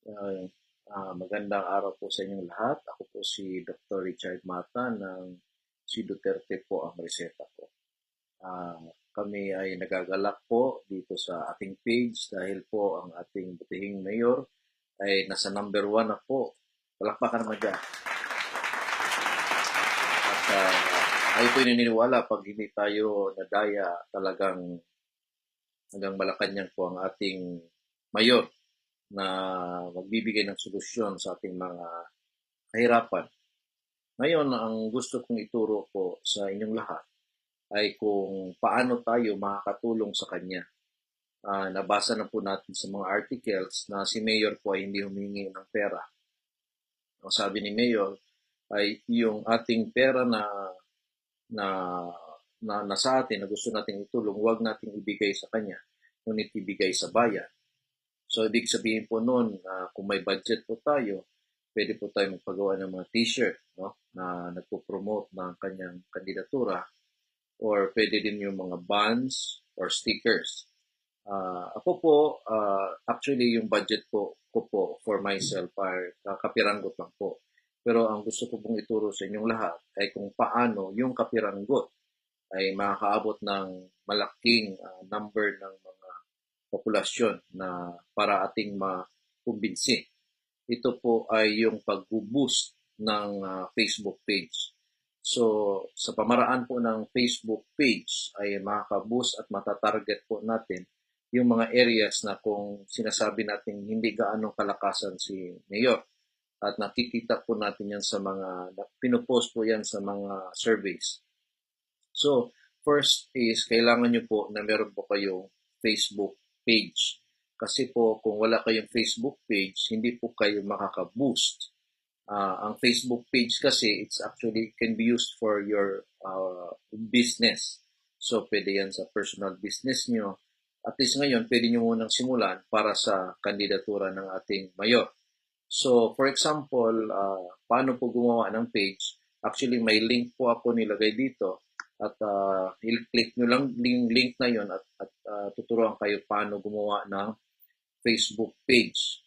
Uh, uh, magandang araw po sa inyong lahat. Ako po si Dr. Richard Mata ng si Duterte po ang reseta ko. Uh, kami ay nagagalak po dito sa ating page dahil po ang ating butihing mayor ay nasa number one na po. Palakpakan naman dyan. At uh, ay po naniniwala pag hindi tayo nadaya talagang hanggang Malacanang po ang ating mayor na magbibigay ng solusyon sa ating mga kahirapan. Ngayon, ang gusto kong ituro po sa inyong lahat ay kung paano tayo makakatulong sa kanya. Uh, nabasa na po natin sa mga articles na si Mayor po ay hindi humingi ng pera. Ang sabi ni Mayor ay yung ating pera na na na, na sa atin na gusto nating itulong, huwag nating ibigay sa kanya, ngunit ibigay sa bayan. So, ibig sabihin po noon, uh, kung may budget po tayo, pwede po tayo magpagawa ng mga t-shirt no? na nagpo-promote ng kanyang kandidatura or pwede din yung mga bands or stickers. Uh, ako po, uh, actually yung budget po ko po for myself ay uh, kapiranggot lang po. Pero ang gusto ko pong ituro sa inyong lahat ay kung paano yung kapiranggot ay makakaabot ng malaking uh, number ng mga populasyon na para ating makumbinsi. Ito po ay yung pag-boost ng uh, Facebook page. So, sa pamaraan po ng Facebook page ay makaka-boost at matatarget po natin yung mga areas na kung sinasabi natin hindi gaano kalakasan si Mayor. At nakikita po natin yan sa mga, pinopost po yan sa mga surveys. So, first is, kailangan nyo po na meron po kayong Facebook page. Kasi po, kung wala kayong Facebook page, hindi po kayo makaka-boost. Uh, ang Facebook page kasi, it's actually can be used for your uh, business. So, pwede yan sa personal business nyo. At least ngayon, pwede nyo munang simulan para sa kandidatura ng ating mayor. So, for example, uh, paano po gumawa ng page? Actually, may link po ako nilagay dito at uh, i-click nyo lang yung link na yon at, at uh, tuturuan kayo paano gumawa ng Facebook page.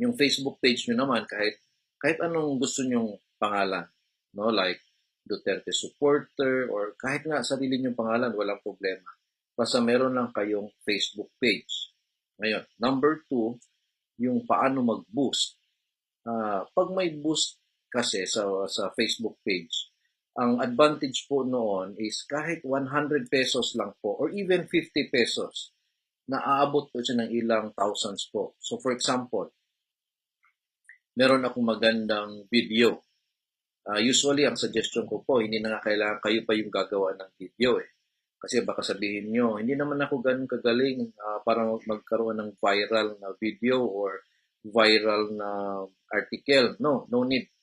Yung Facebook page nyo naman, kahit, kahit anong gusto nyong pangalan, no? like Duterte supporter or kahit nga sarili nyong pangalan, walang problema. Basta meron lang kayong Facebook page. Ngayon, number two, yung paano mag-boost. Uh, pag may boost kasi sa, sa Facebook page, ang advantage po noon is kahit 100 pesos lang po or even 50 pesos, naaabot po siya ng ilang thousands po. So for example, meron akong magandang video. Uh, usually, ang suggestion ko po, hindi na nga kailangan kayo pa yung gagawa ng video eh. Kasi baka sabihin nyo, hindi naman ako ganun kagaling uh, para magkaroon ng viral na video or viral na article. No, no need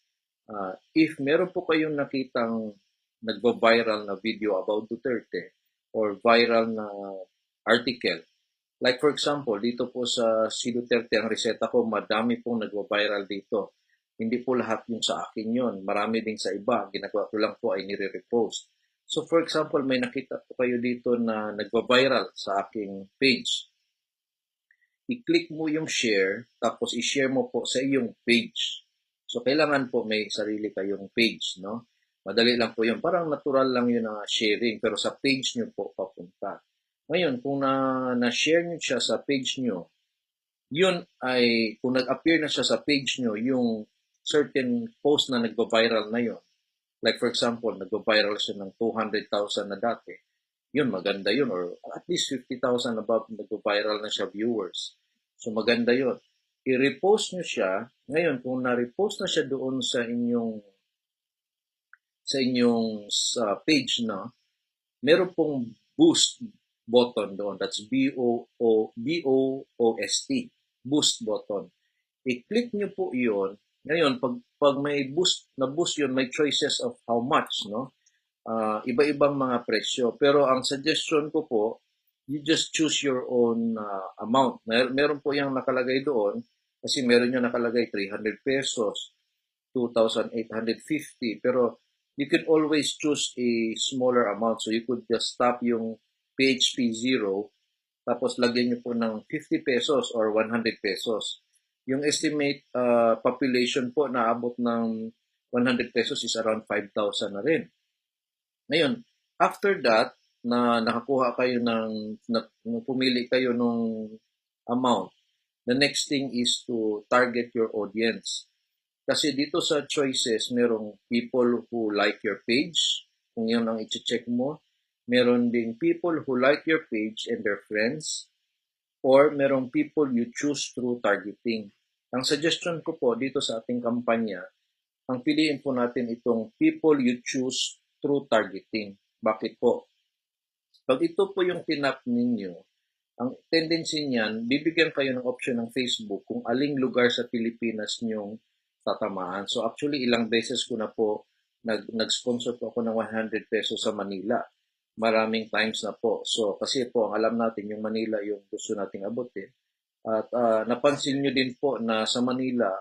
Uh, if meron po kayong nakitang nagbo-viral na video about Duterte or viral na article, like for example, dito po sa si Duterte, ang reseta ko, madami pong nagbo-viral dito. Hindi po lahat yung sa akin yon Marami din sa iba. Ginagawa ko lang po ay nire-repost. So for example, may nakita po kayo dito na nagba-viral sa aking page. I-click mo yung share, tapos i-share mo po sa iyong page. So, kailangan po may sarili kayong page, no? Madali lang po yun. Parang natural lang yun na sharing, pero sa page nyo po papunta. Ngayon, kung na, na-share nyo siya sa page nyo, yun ay, kung nag-appear na siya sa page nyo, yung certain post na nagba-viral na yun, like for example, nagba-viral siya ng 200,000 na dati, yun, maganda yun, or at least 50,000 above nagba-viral na siya viewers. So, maganda yun i-repost nyo siya. Ngayon, kung na-repost na siya doon sa inyong sa inyong sa page na, meron pong boost button doon. That's B-O-O, B-O-O-S-T. Boost button. I-click nyo po iyon. Ngayon, pag, pag may boost, na boost yun, may choices of how much, no? Uh, iba-ibang mga presyo. Pero ang suggestion ko po, you just choose your own uh, amount. Mer- meron po yung nakalagay doon kasi meron yung nakalagay 300 pesos, 2,850. Pero you can always choose a smaller amount. So you could just stop yung PHP 0 tapos lagyan nyo po ng 50 pesos or 100 pesos. yung estimate uh, population po na abot ng 100 pesos is around 5,000 na rin. Ngayon, after that, na nakakuha kayo ng, na, pumili kayo ng amount, the next thing is to target your audience. Kasi dito sa choices, merong people who like your page, kung yun ang i-check mo. Meron ding people who like your page and their friends, or merong people you choose through targeting. Ang suggestion ko po dito sa ating kampanya, ang piliin po natin itong people you choose through targeting. Bakit po? Pag ito po yung tinap ninyo, ang tendency niyan, bibigyan kayo ng option ng Facebook kung aling lugar sa Pilipinas nyong tatamaan. So actually, ilang beses ko na po nag, nag-sponsor po ako ng 100 pesos sa Manila. Maraming times na po. So kasi po, ang alam natin, yung Manila yung gusto nating abutin. At uh, napansin nyo din po na sa Manila,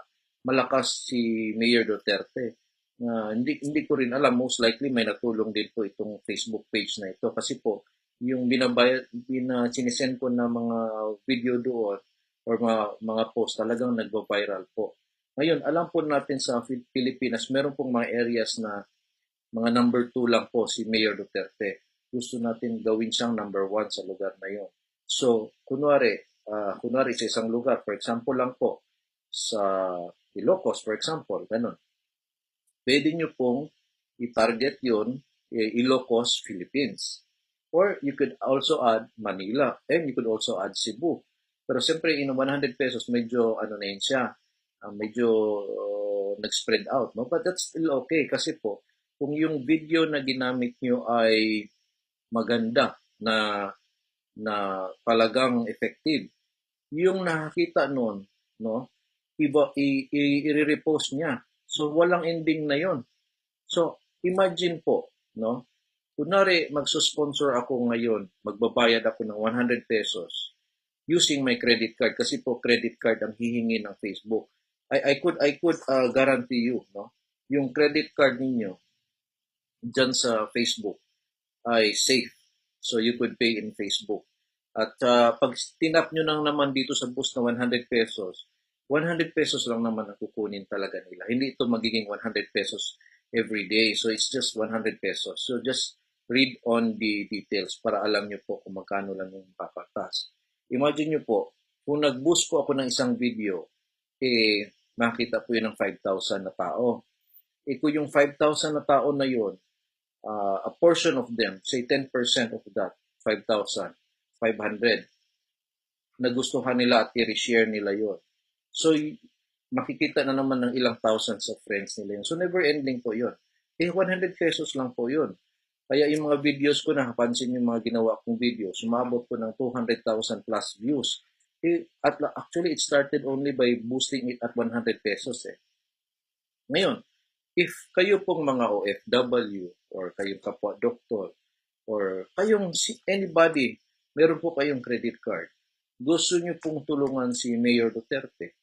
malakas si Mayor Duterte. Uh, hindi, hindi ko rin alam, most likely may natulong din po itong Facebook page na ito kasi po yung binabayad, bina, sinisend ko na mga video doon or mga, mga post talagang nagba-viral po. Ngayon, alam po natin sa Pilipinas, meron pong mga areas na mga number 2 lang po si Mayor Duterte. Gusto natin gawin siyang number 1 sa lugar na yon. So, kunwari, uh, kunwari sa isang lugar, for example lang po, sa Ilocos, for example, ganun pwede nyo pong i-target yun, eh, Ilocos, Philippines. Or you could also add Manila and you could also add Cebu. Pero siyempre, in 100 pesos, medyo ano na yun siya, uh, medyo uh, nag-spread out. No? But that's still okay kasi po, kung yung video na ginamit nyo ay maganda na na talagang effective, yung nakakita noon, no, iba i-repost niya So, walang ending na yon. So, imagine po, no? Kunwari, magsusponsor ako ngayon, magbabayad ako ng 100 pesos using my credit card kasi po credit card ang hihingi ng Facebook. I, I could I could uh, guarantee you, no? Yung credit card ninyo dyan sa Facebook ay safe. So you could pay in Facebook. At uh, pag tinap nyo nang naman dito sa boost na 100 pesos, 100 pesos lang naman ang kukunin talaga nila. Hindi ito magiging 100 pesos every day. So it's just 100 pesos. So just read on the details para alam nyo po kung magkano lang yung papatas. Imagine nyo po, kung nag-boost po ako ng isang video, eh, makita po yun ng 5,000 na tao. Eh, kung yung 5,000 na tao na yun, uh, a portion of them, say 10% of that, 5,000, 500, nagustuhan nila at i-share nila yon So, makikita na naman ng ilang thousands of friends nila yun. So, never ending po yun. Eh, 100 pesos lang po yun. Kaya yung mga videos ko, nakapansin yung mga ginawa kong video, sumabot ko ng 200,000 plus views. Eh, at actually, it started only by boosting it at 100 pesos eh. Ngayon, if kayo pong mga OFW or kayong kapwa doktor or kayong anybody, meron po kayong credit card, gusto nyo pong tulungan si Mayor Duterte,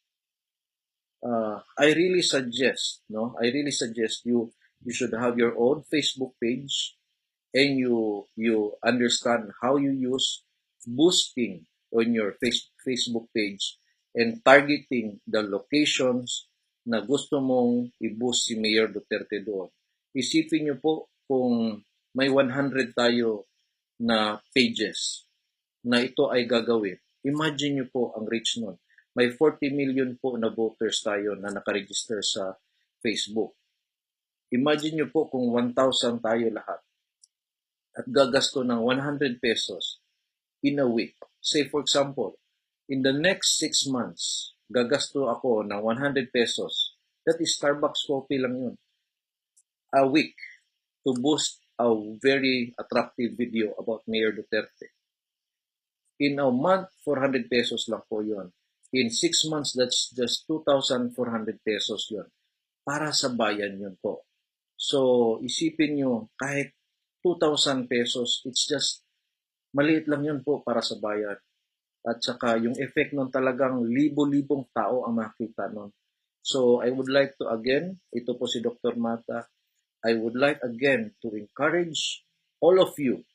uh, I really suggest, no, I really suggest you you should have your own Facebook page and you you understand how you use boosting on your face, Facebook page and targeting the locations na gusto mong i-boost si Mayor Duterte doon. Isipin niyo po kung may 100 tayo na pages na ito ay gagawin. Imagine niyo po ang reach nun may 40 million po na voters tayo na nakaregister sa Facebook. Imagine nyo po kung 1,000 tayo lahat at gagasto ng 100 pesos in a week. Say for example, in the next 6 months, gagasto ako ng 100 pesos. That is Starbucks coffee lang yun. A week to boost a very attractive video about Mayor Duterte. In a month, 400 pesos lang po yun. In 6 months, that's just 2,400 pesos yon Para sa bayan yun po. So, isipin nyo, kahit 2,000 pesos, it's just, maliit lang yun po para sa bayan. At saka, yung effect nun talagang libo-libong tao ang makita nun. So, I would like to again, ito po si Dr. Mata, I would like again to encourage all of you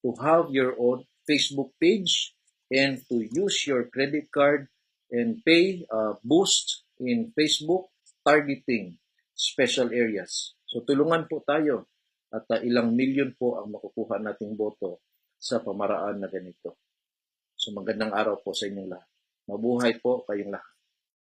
to have your own Facebook page and to use your credit card and pay uh, boost in Facebook targeting special areas. So tulungan po tayo at uh, ilang milyon po ang makukuha nating boto sa pamaraan na ganito. So magandang araw po sa inyong lahat. Mabuhay po kayong lahat.